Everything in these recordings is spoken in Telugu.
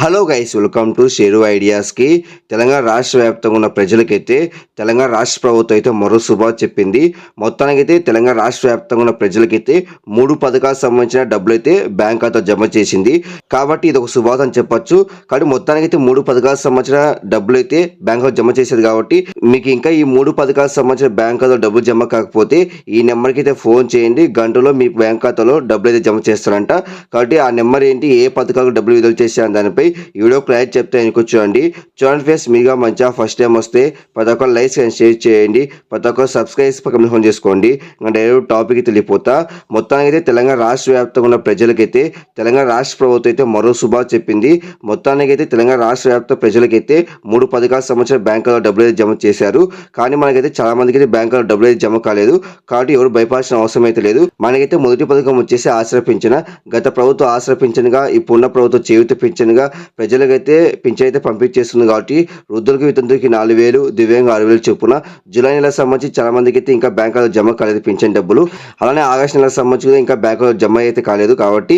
Hello guys welcome to Sheru ఐడియాస్కి Telangana రాష్ట్ర వ్యాప్తంగా ఉన్న ప్రజలకైతే తెలంగాణ రాష్ట్ర ప్రభుత్వం అయితే మరో శుభా చెప్పింది. మొత్తానికైతే తెలంగాణ రాష్ట్ర వ్యాప్తంగా ఉన్న ప్రజలకైతే మూడు పథకాలకు సంబంధించిన డబ్బులు అయితే బ్యాంక్ ఖాతా జమ చేసింది. కాబట్టి ఇది ఒక శుభాత అని చెప్పొచ్చు. కానీ మొత్తానికైతే మూడు పథకాలకు సంబంధించిన డబ్బులు అయితే బ్యాంక్ ఖాతా జమ చేసేది కాబట్టి మీకు ఇంకా ఈ మూడు పథకాలకు సంబంధించిన బ్యాంక్ ఖాతాలో డబ్బులు జమ కాకపోతే ఈ నెంబర్కి అయితే ఫోన్ చేయండి. గంటలో మీ బ్యాంక్ ఖాతాలో డబ్బులు అయితే జమ చేస్తారంట. కాబట్టి ఆ నెంబర్ ఏంటి? ఏ పథకాలకు డబ్బులు విడుదల చేశారని దానిపై ఈ వీడియో క్లారిటీ చెప్తే ఆయనకు చూడండి చూడండి ఫేస్ మీగా మంచిగా ఫస్ట్ టైం వస్తే ప్రతి ఒక్కరు లైక్స్ అండ్ షేర్ చేయండి. ప్రతి ఒక్కరు సబ్స్క్రైబ్ పక్కన ఫోన్ చేసుకోండి. ఇంకా డైరెక్ట్ టాపిక్ తెలియపోతా మొత్తానికి అయితే తెలంగాణ రాష్ట్ర వ్యాప్తంగా ఉన్న ప్రజలకైతే తెలంగాణ రాష్ట్ర ప్రభుత్వం అయితే మరో శుభా చెప్పింది. మొత్తానికి అయితే తెలంగాణ రాష్ట్ర వ్యాప్త ప్రజలకైతే మూడు పథకాల సంవత్సరం బ్యాంకులో డబ్బులు అయితే జమ చేశారు. కానీ మనకైతే చాలా మందికి అయితే బ్యాంకులో డబ్బులు అయితే జమ కాలేదు. కాబట్టి ఎవరు భయపడాల్సిన అవసరం అయితే లేదు. మనకైతే మొదటి పథకం వచ్చేసి ఆశ్రయ పింఛన. గత ప్రభుత్వం ఆశ్రయ పింఛన్గా ఇప్పుడున్న ప్రభుత్వం జీవిత పింఛన్గా ప్రజలకైతే పింఛన్ అయితే పంపించేస్తుంది కాబట్టి వృద్ధులకు వితంతులకి నాలుగు వేలు దివ్యాంగ ఆరు వేలు చొప్పున జూలై నెలకు సంబంధించి చాలా మందికి అయితే ఇంకా బ్యాంకులో జమ కాలేదు పింఛన్ డబ్బులు. అలానే ఆగస్టు నెలకు సంబంధించి కూడా ఇంకా బ్యాంకులో జమ అయితే కాలేదు కాబట్టి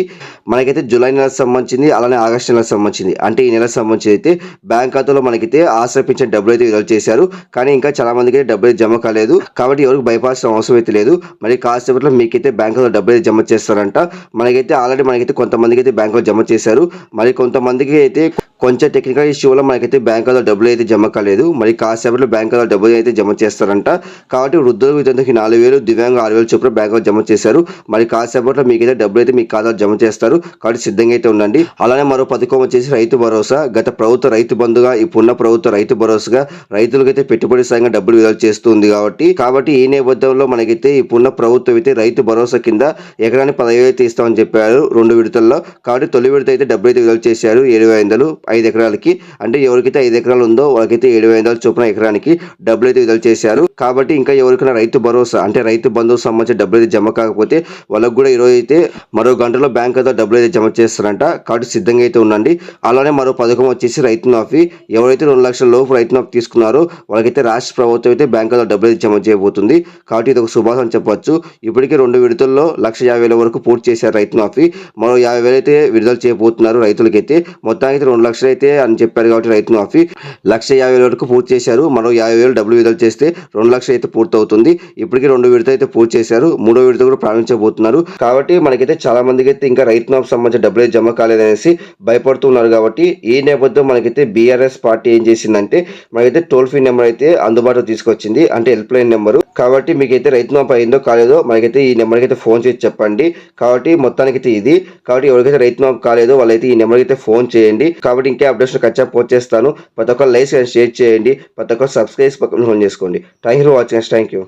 మనకైతే జూలై నెలకు సంబంధించింది అలానే ఆగస్టు నెలకు సంబంధించింది. అంటే ఈ నెలకు సంబంధించి అయితే బ్యాంక్ ఖాతాలో మనకైతే ఆశ్రయ పింఛన్ డబ్బులు అయితే విడుదల చేశారు. కానీ ఇంకా చాలా మందికి అయితే డబ్బులు అయితే జమ కాలేదు కాబట్టి ఎవరికి భయపడాల్సిన అవసరం అయితే లేదు. మరి కాసేపట్లో మీకైతే బ్యాంకులో డబ్బులు అయితే జమ చేస్తారంట. మనకైతే ఆల్రెడీ మనకైతే కొంతమందికి అయితే బ్యాంకులో జమ చేశారు. మరి కొంతమందికి అయితే కొంచెం టెక్నికల్ ఇష్యూ వల్ల మనకైతే బ్యాంకులో డబ్బులు అయితే జమ కాలేదు. మరి కాసేపట్లో బ్యాంకులో డబ్బులు అయితే జమ చేస్తారంట. కాబట్టి వృద్ధుల వితంతుకి నాలుగు వేలు దివ్యాంగ ఆరు వేలు చొప్పున బ్యాంకులో జమ చేశారు. మరి కాసేపట్లో మీకైతే డబ్బులు అయితే మీ ఖాతాలో జమ చేస్తారు. కాబట్టి సిద్ధంగా అయితే ఉండండి. అలానే మరో పథకం వచ్చేసి రైతు భరోసా. గత ప్రభుత్వ రైతు బంధుగా ఇప్పుడున్న ప్రభుత్వ రైతు భరోసాగా రైతులకైతే పెట్టుబడి సాయంగా డబ్బులు విడుదల చేస్తుంది కాబట్టి కాబట్టి ఈ నేపథ్యంలో మనకైతే ఇప్పుడున్న ప్రభుత్వం అయితే రైతు భరోసా కింద ఎకరానికి పదహైదు అయితే ఇస్తామని చెప్పారు రెండు విడతల్లో. కాబట్టి తొలి విడత అయితే డబ్బులు అయితే విడుదల చేశారు. ఏడు వందలు. ఐదు ఎకరాలకి అంటే ఎవరికైతే ఐదు ఎకరాలు ఉందో వాళ్ళకైతే ఏడు వందల చొప్పున ఎకరానికి డబ్బులు అయితే విడుదల చేశారు. కాబట్టి ఇంకా ఎవరికైనా రైతు భరోసా అంటే రైతు బంధువుకు సంబంధించిన డబ్బులు అయితే జమ కాకపోతే వాళ్ళకు కూడా ఈరోజు అయితే మరో గంటలో బ్యాంక్ అయితే డబ్బులు అయితే జమ చేస్తారంట. కాబట్టి సిద్ధంగా అయితే ఉండండి. అలానే మరో పథకం వచ్చేసి రైతు మాఫీ. ఎవరైతే రెండు లక్షల లోపు రైతు మాఫీ తీసుకున్నారో వాళ్ళకైతే రాష్ట్ర ప్రభుత్వం అయితే బ్యాంకులో డబ్బులు అయితే జమ చేయబోతుంది. కాబట్టి ఇది ఒక శుభాసం చెప్పొచ్చు. ఇప్పటికే రెండు విడతల్లో లక్ష యాభై వేల వరకు పూర్తి చేశారు రైతు మాఫీ. మరో యాభై వేలు అయితే విడుదల చేయబోతున్నారు రైతులకైతే. మొత్తానికి రెండు లక్షలు అయితే అని చెప్పారు కాబట్టి రైతు మాఫీ లక్ష యాభై వరకు పూర్తి చేశారు. మరో యాభై వేలు డబ్బులు విడుదల చేస్తే రెండు లక్షలు అయితే పూర్తి అవుతుంది రెండు విడత అయితే పూర్తి చేశారు. మూడో విడత కూడా ప్రారంభించబోతున్నారు. కాబట్టి మనకైతే చాలా మందికి అయితే ఇంకా రైతు మాఫీ సంబంధించిన డబ్బులు అయితే జమ కాలేదనేసి భయపడుతున్నారు కాబట్టి ఈ నేపథ్యం మనకైతే బీఆర్ఎస్ పార్టీ ఏం చేసిందంటే మనకైతే టోల్ ఫ్రీ నెంబర్ అయితే అందుబాటులో తీసుకొచ్చింది. అంటే హెల్ప్ లైన్ నెంబరు. కాబట్టి మీకైతే రైతు మాఫీ అయిందో కాలేదో మనకైతే ఈ నెంబర్కి అయితే ఫోన్ చేసి చెప్పండి. కాబట్టి మొత్తానికి అయితే ఇది. కాబట్టి ఎవరికైతే రైతు మాఫీ కాలేదో వాళ్ళైతే ఈ నెంబర్కి అయితే ఫోన్ చేయండి. కాబట్టి ఇంకే అప్డేట్స్ ఖచ్చితంగా పోస్ట్ చేస్తాను. ప్రతి ఒక్కరు లైక్ అండ్ షేర్ చేయండి. ప్రతి ఒక్కరు సబ్స్క్రైబ్ పక్కన ఫోన్ చేసుకోండి. Thank you for watching thank you